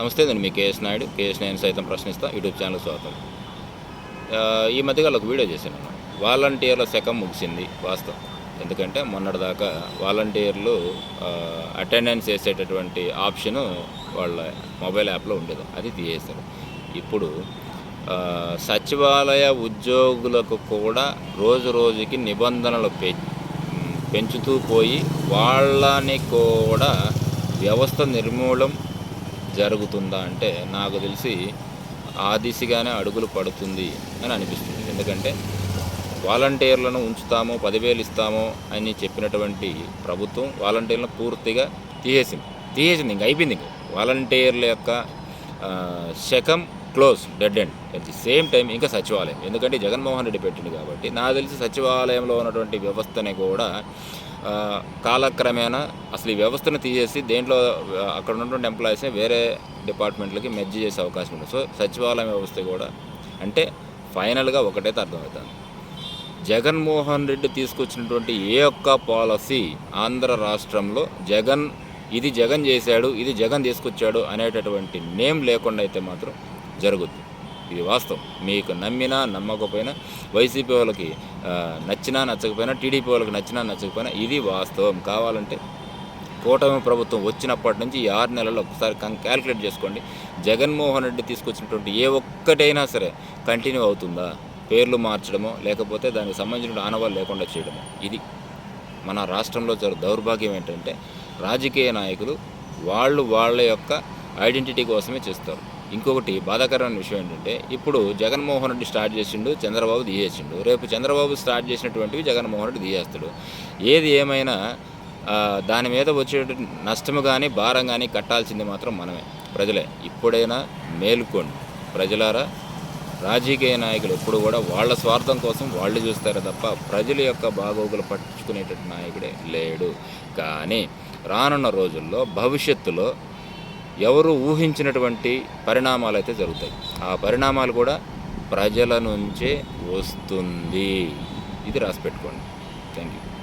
నమస్తే నేను మీ కేఎస్ నాయుడు. కేఎస్ నేను సైతం ప్రశ్నిస్తా. యూట్యూబ్ ఛానల్ స్వాగతం. ఈ మధ్యకాల ఒక వీడియో చేశాను నేను. వాలంటీర్ల శకం ముగిసింది వాస్తవం. ఎందుకంటే మొన్నటిదాకా వాలంటీర్లు అటెండెన్స్ వేసేటటువంటి ఆప్షను వాళ్ళ మొబైల్ యాప్లో ఉండేది. అది తీసేశారు. ఇప్పుడు సచివాలయ ఉద్యోగులకు కూడా రోజు రోజుకి నిబంధనలు పె పెంచుతూ పోయి వాళ్ళని కూడా వ్యవస్థ నిర్మూలం జరుగుతుందా అంటే నాకు తెలిసి ఆ దిశగానే అడుగులు పడుతుంది అని అనిపిస్తుంది. ఎందుకంటే వాలంటీర్లను ఉంచుతామో పదివేలు ఇస్తామో అని చెప్పినటువంటి ప్రభుత్వం వాలంటీర్లను పూర్తిగా తీసేసింది. తీసేసింది ఇంక అయిపోయింది ఇంక. వాలంటీర్ల యొక్క శకం close dead end. At the same time ఇంకా సచివాలయం. ఎందుకంటే జగన్మోహన్ రెడ్డి పెట్టింది కాబట్టి. నాకు తెలిసి సచివాలయంలో ఉన్నటువంటి వ్యవస్థని కూడా కాలక్రమేణా అసలు ఈ వ్యవస్థను తీసేసి దేంట్లో అక్కడ ఉన్నటువంటి ఎంప్లాయీస్ని వేరే డిపార్ట్మెంట్లకి మెర్జ్ చేసే అవకాశం ఉంది. సో సచివాలయం వ్యవస్థ కూడా అంటే ఫైనల్గా ఒకటైతే అర్థమవుతుంది. జగన్మోహన్ రెడ్డి తీసుకొచ్చినటువంటి ఏ ఒక్క పాలసీ ఆంధ్ర రాష్ట్రంలో జగన్ ఇది జగన్ చేశాడు ఇది జగన్ తీసుకొచ్చాడు అనేటటువంటి నేమ్ లేకుండా అయితే మాత్రం జరుగుద్ది. ఇది వాస్తవం. మీకు నమ్మినా నమ్మకపోయినా వైసీపీ వాళ్ళకి నచ్చినా నచ్చకపోయినా టీడీపీ వాళ్ళకి నచ్చినా నచ్చకపోయినా ఇది వాస్తవం. కావాలంటే కూటమి ప్రభుత్వం వచ్చినప్పటి నుంచి ఈ ఆరు నెలల్లో ఒకసారి కం క్యాలిక్యులేట్ చేసుకోండి. జగన్మోహన్ రెడ్డి తీసుకొచ్చినటువంటి ఏ ఒక్కటైనా సరే కంటిన్యూ అవుతుందా? పేర్లు మార్చడమో లేకపోతే దానికి సంబంధించిన ఆనవాళ్ళు లేకుండా చేయడమో? ఇది మన రాష్ట్రంలో జరు దౌర్భాగ్యం ఏంటంటే రాజకీయ నాయకులు వాళ్ళు వాళ్ళ యొక్క ఐడెంటిటీ కోసమే చేస్తారు. ఇంకొకటి బాధాకరమైన విషయం ఏంటంటే ఇప్పుడు జగన్మోహన్ రెడ్డి స్టార్ట్ చేసిండు చంద్రబాబు తీయేసిండు రేపు చంద్రబాబు స్టార్ట్ చేసినటువంటివి జగన్మోహన్ రెడ్డి తీయేస్తాడు ఏది ఏమైనా దాని మీద వచ్చే నష్టము కానీ భారం కానీ కట్టాల్సింది మాత్రం మనమే ప్రజలే. ఇప్పుడైనా మేలుకోండి. ప్రజలారా రాజకీయ నాయకులు ఎప్పుడు కూడా వాళ్ళ స్వార్థం కోసం వాళ్ళు చూస్తారు తప్ప ప్రజల యొక్క బాగోగులు పట్టించుకునేటట్టు నాయకుడే లేడు. కానీ రానున్న రోజుల్లో భవిష్యత్తులో ఎవరు ఊహించినటువంటి పరిణామాలు అయితే జరుగుతాయి. ఆ పరిణామాలు కూడా ప్రజల నుంచే వస్తుంది. ఇది రాసి పెట్టుకోండి. Thank you